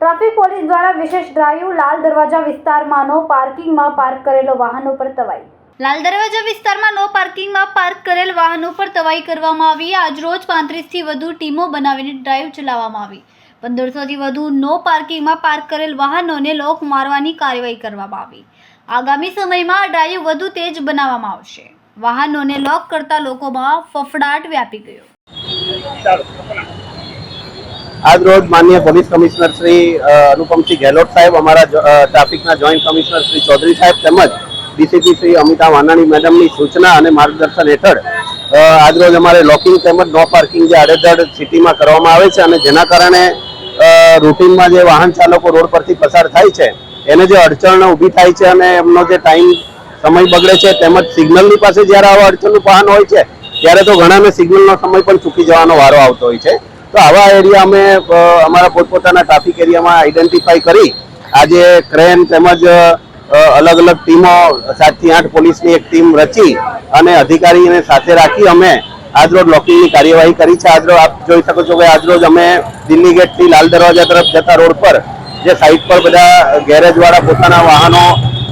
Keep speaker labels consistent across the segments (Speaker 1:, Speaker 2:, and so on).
Speaker 1: Traffic police દ્વારા વિશેષ drive Lal Darwaja વિસ્તારમાંનો પાર્કિંગમાં પાર્ક કરેલો વાહનો પર તવાઈ. લાલ દરવાજા વિસ્તારમાં નો પાર્કિંગમાં પાર્ક કરેલ વાહનો પર તવાઈ કરવામાં આવી. આજરોજ પાંત્રીસથી વધુ ટીમો બનાવીને ડ્રાઈવ ચલાવવામાં આવી. પંદરસોથી વધુ નો પાર્કિંગમાં પાર્ક કરેલ વાહનોને લોક મારવાની કાર્યવાહી કરવામાં આવી. આગામી સમયમાં ડ્રાઈવ વધુ તેજ બનાવવામાં આવશે. વાહનોને લોક કરતા લોકોમાં ફફડાટ વ્યાપી ગયો.
Speaker 2: આજ રોજ માન્ય પોલીસ કમિશનર શ્રી અનુપમસિંહ ગેહલોત સાહેબ અમારા ટ્રાફિકના જોઈન્ટ કમિશનર શ્રી ચૌધરી સાહેબ તેમજ ડીસીપી શ્રી અમિતા વાનાણી મેડમની સૂચના અને માર્ગદર્શન હેઠળ આજરોજ આજ રોજ અમારે લોકિંગ તેમજ નો પાર્કિંગ જે આડેધડ સિટીમાં કરવામાં આવે છે અને જેના કારણે રૂટીનમાં જે વાહન ચાલકો રોડ પરથી પસાર થાય છે, એને જે અડચણ ઊભી થાય છે અને એમનો જે ટાઈમ સમય બગડે છે, તેમજ સિગ્નલની પાસે જ્યારે આવા અડચણનું વાહન હોય છે, ત્યારે તો ઘણાને સિગ્નલનો સમય પણ ચૂકી જવાનો વારો આવતો હોય છે. તો આવા એરિયા અમે અમારા પોતપોતાના ટ્રાફિક એરિયામાં આઈડેન્ટિફાઈ કરી, આજે ક્રેન તેમજ અલગ અલગ ટીમો સાતથી આઠ પોલીસની એક ટીમ રચી અને અધિકારીને સાથે રાખી અમે આજરોજ લોકિંગની કાર્યવાહી કરી છે. આજરોજ આપ જોઈ શકો છો કે આજરોજ અમે દિલ્હી ગેટથી લાલ દરવાજા તરફ જતા રોડ પર, જે સાઈડ પર બધા ગેરેજવાળા પોતાના વાહનો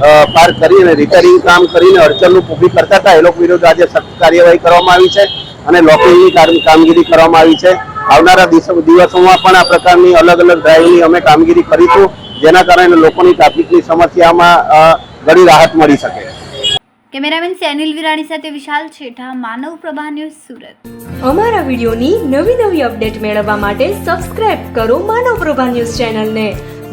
Speaker 2: અ, પાર્ક કરી અને રિપેરિંગ કામ કરીને અડચણનું ઊભી કરતા હતા. એ લોકો વિરુદ્ધ આજે સખત કાર્યવાહી કરવામાં આવી છે અને લોકિંગની કામ- કામગીરી કરવામાં આવી છે. આવનારા દિવસો- દિવસોમાં પણ આ પ્રકારની અલગ અલગ ડ્રાઈવની અમે કામગીરી કરીશું જેના કારણે લોકોની ટ્રાફિકની સમસ્યામાં ઘણી રાહત મળી શકે.
Speaker 1: કેમેરામેન સેનિલ વિરાણી સાથે વિશાલ છેઠા માનવ પ્રભા ન્યૂઝ સુરત.
Speaker 3: અમારા વિડીયોની નવી નવી અપડેટ મેળવવા માટે સબસ્ક્રાઇબ કરો માનવ પ્રભા ન્યૂઝ ચેનલને.